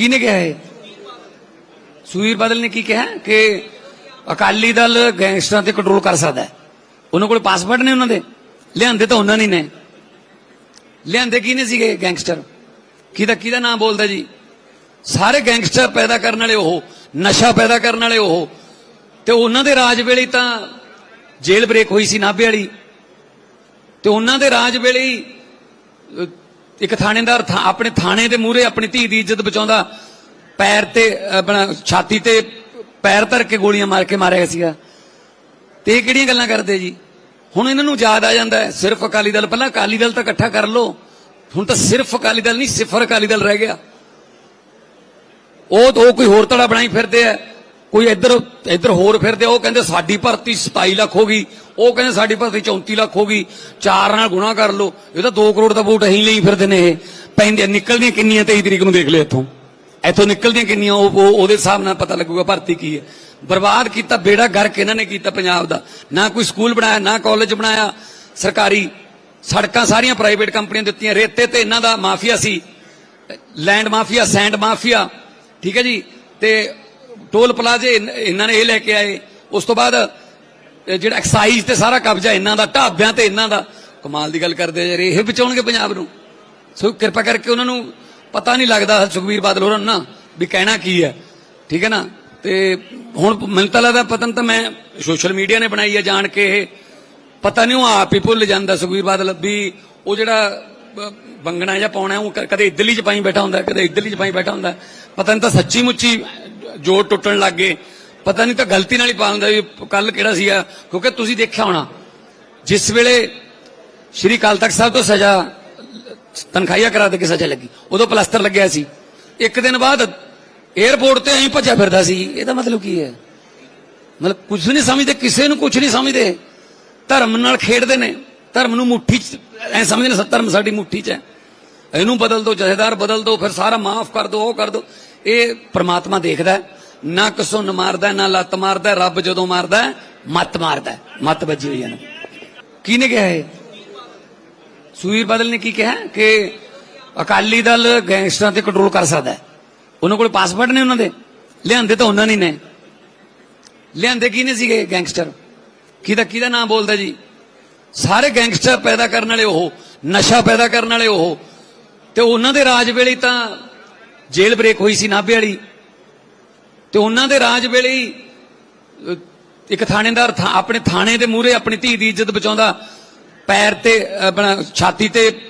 ਕਿਹਨੇ ਕਿਹਾ ਇਹ? ਸੁਖਬੀਰ ਬਾਦਲ ਨੇ ਕੀ ਕਿਹਾ? ਕਿ ਅਕਾਲੀ ਦਲ ਗੈਂਗਸਟਰਾਂ ਤੇ ਕੰਟਰੋਲ ਕਰ ਸਕਦਾ ਹੈ। ਉਹਨਾਂ ਕੋਲ ਪਾਸਪੋਰਟ ਨੇ ਉਹਨਾਂ ਦੇ? ਲਿਆਂਦੇ ਤਾਂ ਉਹਨਾਂ ਨਹੀਂ ਨੇ। ਲਿਆਂਦੇ ਕਿਹਨੇ ਸੀਗੇ ਗੈਂਗਸਟਰ? ਕਿਹਦਾ ਕਿਹਦਾ ਨਾਮ ਬੋਲਦਾ ਜੀ? ਸਾਰੇ ਗੈਂਗਸਟਰ ਪੈਦਾ ਕਰਨ ਵਾਲੇ ਉਹ, ਨਸ਼ਾ ਪੈਦਾ ਕਰਨ ਵਾਲੇ ਉਹ। ਤੇ ਉਹਨਾਂ ਦੇ ਰਾਜ ਵੇਲੇ ਤਾਂ ਜੇਲ੍ਹ ਬ੍ਰੇਕ ਹੋਈ ਸੀ ਨਾਭੇ ਵਾਲੀ। ਤੇ ਉਹਨਾਂ ਦੇ ਰਾਜ ਵੇਲੇ ਇੱਕ ਥਾਣੇਦਾਰ ਥਾ- ਆਪਣੇ ਥਾਣੇ ਦੇ ਮੂਹਰੇ ਆਪਣੀ ਧੀ ਦੀ ਇੱਜ਼ਤ ਬਚਾਉਂਦਾ, ਪੈਰ ਤੇ, ਆਪਣਾ ਛਾਤੀ ਤੇ ਪੈਰ ਧਰ ਕੇ ਗੋਲੀਆਂ ਮਾਰ ਕੇ ਮਾਰਿਆ ਸੀਗਾ। ਤੇ ਇਹ ਕਿਹੜੀਆਂ ਗੱਲਾਂ ਕਰਦੇ ਜੀ? ਹੁਣ ਇਹਨਾਂ ਨੂੰ ਯਾਦ ਆ ਜਾਂਦਾ ਸਿਰਫ ਅਕਾਲੀ ਦਲ, ਪਹਿਲਾਂ ਅਕਾਲੀ ਦਲ ਤਾਂ ਇਕੱਠਾ ਕਰ ਲਓ। ਹੁਣ ਤਾਂ ਸਿਰਫ ਅਕਾਲੀ ਦਲ ਨਹੀਂ, ਸਿਫਰ ਅਕਾਲੀ ਦਲ ਰਹਿ ਗਿਆ। ਉਹ ਉਹ ਕੋਈ ਹੋਰ ਧੜਾ ਬਣਾਈ ਫਿਰਦੇ ਆ। ਕੋਈ ਇੱਧਰ ਇੱਧਰ ਹੋਰ ਫਿਰਦੇ, ਉਹ ਕਹਿੰਦੇ ਸਾਡੀ ਭਰਤੀ 27 ਲੱਖ ਹੋ ਗਈ, ਉਹ ਕਹਿੰਦੇ ਸਾਡੀ ਭਰਤੀ 34 ਲੱਖ ਹੋ ਗਈ, ਚਾਰ ਨਾਲ ਗੁਣਾ ਕਰ ਲਓ, ਇਹ ਤਾਂ 2 ਕਰੋੜ ਦਾ ਵੋਟ ਅਸੀਂ ਲਈ ਫਿਰਦੇ ਨੇ ਇਹ। ਪੈਂਦੇ ਨਿਕਲਦੀਆਂ ਕਿੰਨੀਆਂ 23 ਤਰੀਕ ਨੂੰ ਦੇਖ ਲਿਓ ਇੱਥੋਂ। ਇੱਥੋਂ ਨਿਕਲਦੀਆਂ ਕਿੰਨੀਆਂ ਉਹ- ਉਹਦੇ ਹਿਸਾਬ ਨਾਲ ਪਤਾ ਲੱਗੂਗਾ ਭਰਤੀ ਕੀ ਹੈ। ਬਰਬਾਦ ਕੀਤਾ, ਬੇੜਾ ਗਰਕ ਇਹਨਾਂ ਨੇ ਕੀਤਾ ਪੰਜਾਬ ਦਾ। ਨਾ ਕੋਈ ਸਕੂਲ ਬਣਾਇਆ, ਨਾ ਕਾਲਜ ਬਣਾਇਆ, ਸਰਕਾਰੀ ਸੜਕਾਂ ਸਾਰੀਆਂ ਪ੍ਰਾਈਵੇਟ ਕੰਪਨੀਆਂ ਦਿੱਤੀਆਂ, ਰੇਤੇ ਤੇ ਇਹਨਾਂ ਦਾ ਮਾਫੀਆ ਸੀ, ਲੈਂਡ ਮਾਫੀਆ, ਸੈਂਡ ਮਾਫੀਆ, ਠੀਕ ਹੈ ਜੀ? ਤੇ ਟੋਲ ਪਲਾਜ਼ੇ ਇਹਨਾਂ ਨੇ ਇਹ ਲੈ ਕੇ ਆਏ। ਉਸ ਤੋਂ ਬਾਅਦ ਜਿਹੜਾ ਐਕਸਾਈਜ਼ ਤੇ ਸਾਰਾ ਕਬਜ਼ਾ ਇਹਨਾਂ ਦਾ, ਢਾਬਿਆਂ ਤੇ ਇਹਨਾਂ ਦਾ, ਕਮਾਲ ਦੀ ਗੱਲ ਕਰਦੇ ਯਾਰ, ਇਹ ਬਚਾਉਣਗੇ ਪੰਜਾਬ ਨੂੰ। ਸੋ ਕਿਰਪਾ ਕਰਕੇ ਉਹਨਾਂ ਨੂੰ ਪਤਾ ਨਹੀਂ ਲੱਗਦਾ ਸੁਖਬੀਰ ਬਾਦਲ ਹੋਰਾਂ ਨੂੰ ਨਾ, ਵੀ ਕਹਿਣਾ ਕੀ ਹੈ। ਠੀਕ ਹੈ ਨਾ? ਤੇ ਹੁਣ ਮੈਨੂੰ ਤਾਂ ਲੱਗਦਾ ਪਤਨ ਤਾਂ ਮੈਂ ਸੋਸ਼ਲ ਮੀਡੀਆ ਨੇ ਬਣਾਈ ਹੈ ਜਾਣ ਕੇ ਇਹ। ਪਤਾ ਨਹੀਂ ਉਹ ਆਪ ਹੀ ਭੁੱਲ ਜਾਂਦਾ ਸੁਖਬੀਰ ਬਾਦਲ, ਵੀ ਉਹ ਜਿਹੜਾ ਬੰਗਣਾ ਜਾਂ ਪਾਉਣਾ, ਉਹ ਕਦੇ ਇਦਲੀ ਚ ਪਾਈ ਬੈਠਾ ਹੁੰਦਾ, ਕਦੇ ਇਦਲੀ ਚ ਪਾਈ ਬੈਠਾ ਹੁੰਦਾ। ਪਤਾ ਨਹੀਂ ਤਾਂ ਸੱਚੀ ਮੁੱਚੀ ਜੋੜ ਟੁੱਟਣ ਲੱਗ ਗਏ। ਪਤਾ ਨਹੀਂ ਤਾਂ ਗਲਤੀ ਨਾਲ ਹੀ ਪਾ ਹੁੰਦਾ ਵੀ ਕੱਲ ਕਿਹੜਾ ਸੀਗਾ, ਕਿਉਂਕਿ ਤੁਸੀਂ ਦੇਖਿਆ ਹੋਣਾ। ਜਿਸ ਵੇਲੇ ਸ਼੍ਰੀ ਅਕਾਲ ਤਖਤ ਸਾਹਿਬ ਤੋਂ ਸਜ਼ਾ, ਤਨਖਾਹੀਆ ਕਰਾ ਦੇ ਕੇ ਸਜ਼ਾ ਲੱਗੀ, ਉਦੋਂ ਪਲਸਤਰ ਲੱਗਿਆ ਸੀ। ਇੱਕ ਦਿਨ ਬਾਅਦ 에어ਪੋਰਟ ਤੇ ਐਂ ਭੱਜਿਆ ਫਿਰਦਾ ਸੀ। ਇਹਦਾ ਮਤਲਬ ਕੀ ਹੈ? ਮਤਲਬ ਕੁਝ ਨਹੀਂ ਸਮਝਦੇ, ਕਿਸੇ ਨੂੰ ਕੁਝ ਨਹੀਂ ਸਮਝਦੇ। ਧਰਮ ਨਾਲ ਖੇਡਦੇ ਨੇ। ਧਰਮ ਨੂੰ ਮੁੱਠੀ ਚ, ਐ ਸਮਝਦੇ ਨੇ, ਧਰਮ ਸਾਡੀ ਮੁੱਠੀ ਚ ਹੈ। ਇਹਨੂੰ ਬਦਲ ਦਿਓ ਜਥੇਦਾਰ ਬਦਲ ਦਿਓ ਫਿਰ ਸਾਰਾ ਮਾਫ ਕਰ ਦਿਓ ਉਹ ਕਰ ਦਿਓ ਇਹ ਪ੍ਰਮਾਤਮਾ ਦੇਖਦਾ ਨਾ ਕਿਸੋਂ ਨ ਮਾਰਦਾ, ਨਾ ਲੱਤ ਮਾਰਦਾ, ਰੱਬ ਜਦੋਂ ਮਾਰਦਾ ਮੱਤ ਮਾਰਦਾ ਮੱਤ ਵੱਜੀ ਹੋਈ ਹੈ ਕਿਹਨੇ ਕਿਹਾ ਇਹ? ਸੁਖਬੀਰ ਬਾਦਲ ਨੇ ਕੀ ਕਿਹਾ? ਕਿ ਅਕਾਲੀ ਦਲ ਗੈਂਗਸਟਰਾਂ ਤੇ ਕੰਟਰੋਲ ਕਰ ਸਕਦਾ ਉਹਨਾਂ ਕੋਲ ਪਾਸਪੋਰਟ ਨੇ ਉਹਨਾਂ ਦੇ? ਲਿਆਂਦੇ ਤਾਂ ਉਹਨਾਂ ਨਹੀਂ ਨੇ। ਲਿਆਂਦੇ ਕਿਹਨੇ ਸੀਗੇ ਗੈਂਗਸਟਰ? ਕਿਹਦਾ ਕਿਹਦਾ ਨਾਮ ਬੋਲਦਾ ਜੀ? ਸਾਰੇ ਗੈਂਗਸਟਰ ਪੈਦਾ ਕਰਨ ਵਾਲੇ ਉਹ, ਨਸ਼ਾ ਪੈਦਾ ਕਰਨ ਵਾਲੇ ਉਹ। ਤੇ ਉਹਨਾਂ ਦੇ ਰਾਜ ਵੇਲੇ ਤਾਂ ਜੇਲ੍ਹ ਬ੍ਰੇਕ ਹੋਈ ਸੀ ਨਾਭੇ ਵਾਲੀ। ਤੇ ਉਹਨਾਂ ਦੇ ਰਾਜ ਵੇਲੇ ਇੱਕ ਥਾਣੇਦਾਰ ਥਾ- ਆਪਣੇ ਥਾਣੇ ਦੇ ਮੂਹਰੇ ਆਪਣੀ ਧੀ ਦੀ ਇੱਜ਼ਤ ਬਚਾਉਂਦਾ ਪੈਰ ਤੇ, ਆਪਣਾ ਛਾਤੀ ਤੇ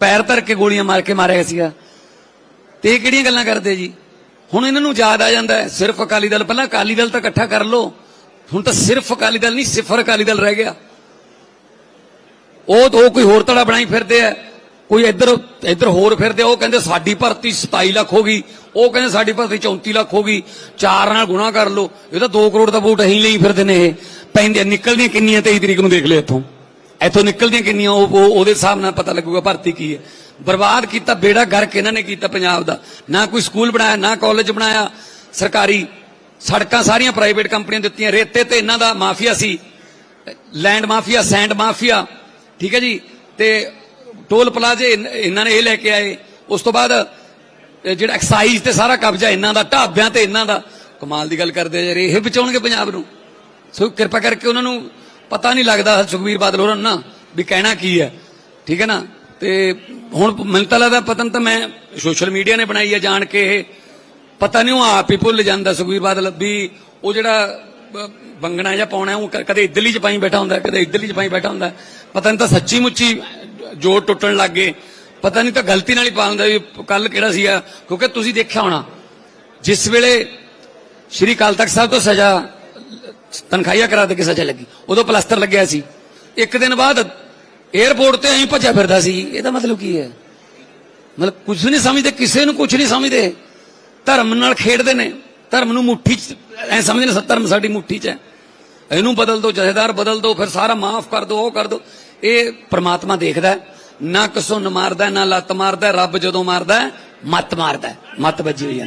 ਪੈਰ ਧਰ ਕੇ ਗੋਲੀਆਂ ਮਾਰ ਕੇ ਮਾਰਿਆ ਸੀਗਾ। ਤੇ ਇਹ ਕਿਹੜੀਆਂ ਗੱਲਾਂ ਕਰਦੇ ਜੀ? ਹੁਣ ਇਹਨਾਂ ਨੂੰ ਯਾਦ ਆ ਜਾਂਦਾ ਸਿਰਫ ਅਕਾਲੀ ਦਲ, ਪਹਿਲਾਂ ਅਕਾਲੀ ਦਲ ਤਾਂ ਇਕੱਠਾ ਕਰ ਲਓ। ਹੁਣ ਤਾਂ ਸਿਰਫ ਅਕਾਲੀ ਦਲ ਨਹੀਂ, ਸਿਫਰ ਅਕਾਲੀ ਦਲ ਰਹਿ ਗਿਆ। ਉਹ ਉਹ ਕੋਈ ਹੋਰ ਧੜਾ ਬਣਾਈ ਫਿਰਦੇ ਆ। ਕੋਈ ਇੱਧਰ ਇੱਧਰ ਹੋਰ ਫਿਰਦੇ, ਉਹ ਕਹਿੰਦੇ ਸਾਡੀ ਭਰਤੀ 27 ਲੱਖ ਹੋ ਗਈ, ਉਹ ਕਹਿੰਦੇ ਸਾਡੀ ਭਰਤੀ 34 ਲੱਖ ਹੋ ਗਈ, ਚਾਰ ਨਾਲ ਗੁਣਾ ਕਰ ਲਓ, ਇਹ ਤਾਂ 2 ਕਰੋੜ ਦਾ ਵੋਟ ਅਸੀਂ ਲਈ ਫਿਰਦੇ ਨੇ ਇਹ। ਪੈਂਦੇ ਨਿਕਲਦੀਆਂ ਕਿੰਨੀਆਂ 23 ਤਰੀਕ ਨੂੰ ਦੇਖ ਲਿਓ ਇੱਥੋਂ। ਇੱਥੋਂ ਨਿਕਲਦੀਆਂ ਕਿੰਨੀਆਂ ਉਹ- ਉਹਦੇ ਹਿਸਾਬ ਨਾਲ ਪਤਾ ਲੱਗੂਗਾ ਭਰਤੀ ਕੀ ਹੈ। ਬਰਬਾਦ ਕੀਤਾ, ਬੇੜਾ ਗਰਕ ਇਹਨਾਂ ਨੇ ਕੀਤਾ ਪੰਜਾਬ ਦਾ। ਨਾ ਕੋਈ ਸਕੂਲ ਬਣਾਇਆ, ਨਾ ਕਾਲਜ ਬਣਾਇਆ। ਸਰਕਾਰੀ ਸੜਕਾਂ ਸਾਰੀਆਂ ਪ੍ਰਾਈਵੇਟ ਕੰਪਨੀਆਂ ਦਿੱਤੀਆਂ, ਰੇਤੇ ਤੇ ਇਹਨਾਂ ਦਾ ਮਾਫੀਆ ਸੀ। ਲੈਂਡ ਮਾਫੀਆ, ਸੈਂਡ ਮਾਫੀਆ, ਠੀਕ ਹੈ ਜੀ? ਤੇ ਟੋਲ ਪਲਾਜ਼ੇ ਇਹਨਾਂ ਨੇ ਇਹ ਲੈ ਕੇ ਆਏ। ਉਸ ਤੋਂ ਬਾਅਦ ਜਿਹੜਾ ਐਕਸਾਈਜ਼ ਤੇ ਸਾਰਾ ਕਬਜ਼ਾ ਇਹਨਾਂ ਦਾ, ਢਾਬਿਆਂ ਤੇ ਇਹਨਾਂ ਦਾ, ਕਮਾਲ ਦੀ ਗੱਲ ਕਰਦੇ ਯਾਰ, ਇਹ ਬਚਾਉਣਗੇ ਪੰਜਾਬ ਨੂੰ। ਸੋ ਕਿਰਪਾ ਕਰਕੇ ਉਹਨਾਂ ਨੂੰ ਪਤਾ ਨਹੀਂ ਲੱਗਦਾ ਸੁਖਬੀਰ ਬਾਦਲ ਹੋਰਾਂ ਨੂੰ ਨਾ ਵੀ ਕਹਿਣਾ ਕੀ ਹੈ। ਠੀਕ ਹੈ ਨਾ? ਤੇ ਹੁਣ ਮੈਨੂੰ ਤਾਂ ਲੱਗਦਾ ਪਤਨ ਤਾਂ ਮੈਂ ਸੋਸ਼ਲ ਮੀਡੀਆ ਨੇ ਬਣਾਈ ਹੈ ਜਾਣ ਕੇ ਇਹ। ਪਤਾ ਨਹੀਂ ਉਹ ਆਪ ਹੀ ਭੁੱਲ ਜਾਂਦਾ ਸੁਖਬੀਰ ਬਾਦਲ ਵੀ ਉਹ ਜਿਹੜਾ ਬੰਗਣਾ ਜਾਂ ਪਾਉਣਾ, ਉਹ ਕਦੇ ਇਦਲੀ ਚ ਪਾਈ ਬੈਠਾ ਹੁੰਦਾ, ਕਦੇ ਇਦਲੀ ਚ ਪਾਈ ਬੈਠਾ ਹੁੰਦਾ। ਪਤਾ ਨਹੀਂ ਤਾਂ ਸੱਚੀ ਮੁੱਚੀ ਜੋੜ ਟੁੱਟਣ ਲੱਗ ਗਏ। ਪਤਾ ਨਹੀਂ ਤਾਂ ਗਲਤੀ ਨਾਲ ਹੀ ਪਾ ਹੁੰਦਾ ਵੀ ਕੱਲ ਕਿਹੜਾ ਸੀਗਾ, ਕਿਉਂਕਿ ਤੁਸੀਂ ਦੇਖਿਆ ਹੋਣਾ, ਜਿਸ ਵੇਲੇ ਸ਼੍ਰੀ ਅਕਾਲ ਤਖਤ ਸਾਹਿਬ ਤੋਂ ਸਜ਼ਾ, ਤਨਖਾਹੀਆ ਕਰਾ ਦੇ ਕੇ ਸਜ਼ਾ ਲੱਗੀ, ਉਦੋਂ ਪਲਸਤਰ ਲੱਗਿਆ ਸੀ। ਇੱਕ ਦਿਨ ਬਾਅਦ 에어ਪੋਰਟ ਤੇ ਐਂ ਭੱਜਿਆ ਫਿਰਦਾ ਸੀ। ਇਹਦਾ ਮਤਲਬ ਕੀ ਹੈ? ਮਤਲਬ ਕੁਝ ਨਹੀਂ ਸਮਝਦੇ, ਕਿਸੇ ਨੂੰ ਕੁਝ ਨਹੀਂ ਸਮਝਦੇ। ਧਰਮ ਨਾਲ ਖੇਡਦੇ ਨੇ। ਧਰਮ ਨੂੰ ਮੁੱਠੀ ਚ, ਐ ਸਮਝਦੇ ਨੇ, ਧਰਮ ਸਾਡੀ ਮੁੱਠੀ ਚ ਹੈ। ਇਹਨੂੰ ਬਦਲ ਦਿਓ ਜਥੇਦਾਰ ਬਦਲ ਦਿਓ ਫਿਰ ਸਾਰਾ ਮਾਫ ਕਰ ਦਿਓ ਉਹ ਕਰ ਦਿਓ ਇਹ ਪ੍ਰਮਾਤਮਾ ਦੇਖਦਾ ਨਾ ਕਿਸੋਂ ਨ ਮਾਰਦਾ, ਨਾ ਲੱਤ ਮਾਰਦਾ, ਰੱਬ ਜਦੋਂ ਮਾਰਦਾ ਮੱਤ ਮਾਰਦਾ ਮੱਤ ਵੱਜੀ ਹੋਈ ਹੈ